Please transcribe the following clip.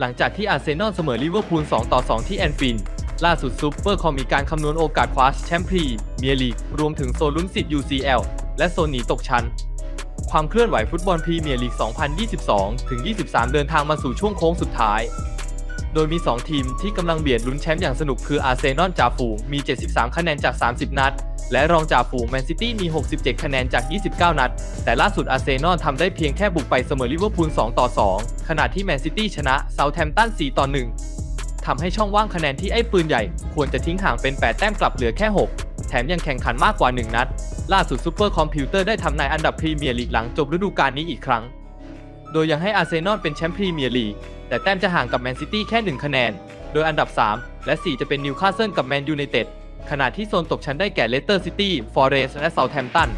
หลังจากที่อาร์เซนอลเสมอลิเวอร์พูล 2 ต่อ 2 ที่แอนฟิลล่าสุดซูเปอร์คอมมีการคำนวณโอกาสคว้าแชมป์พรีเมียร์ลีก รวมถึงโซนลุ้นสิทธิ์ UCL และโซนหนีตกชั้น ความเคลื่อนไหวฟุตบอลพรีเมียร์ลีก 2022ถึง23 เดินทางมาสู่ช่วงโค้งสุดท้าย โดยมี 2 ทีมที่กำลังเบียดลุ้นแชมป์อย่างสนุกคืออาร์เซนอลจ่าฝูงมี 73 คะแนนจาก 30 นัด และรองจ่าฝูงแมนซิตี้มี 67 คะแนนจาก 29 นัด แต่ล่าสุดอาร์เซนอลทำได้เพียงแค่บุกไปเสมอลิเวอร์พูล 2 ต่อ 2 ขณะที่แมนซิตี้ชนะเซาแ h มป์ตัน 4 ต่อ 1ทำให้ช่องว่างคะแนนที่ไอ้ปืนใหญ่ ควรจะทิ้งห่างเป็น 8 แต้มกลับเหลือแค่ 6 แถมยังแข่งขันมากกว่า 1 นัด ล่าสุดซูเปอร์คอมพิวเตอร์ได้ทำนายอันดับพรีเมียร์ลีกหลังจบฤดูกาลนี้อีกครั้ง โดยยังให้อาร์เซนอลเป็นแชมป์พรีเมียร์ลีก แต่แต้มจะห่างกับแมนซิตี้แค่ 1 คะแนน โดยอันดับ 3 และ 4 จะเป็นนิวคาสเซิลกับแมนยูไนเต็ดขณะที่โซนตกชั้นได้แก่เลสเตอร์ซิตี้ ฟอเรสต์และเซาแธมป์ตัน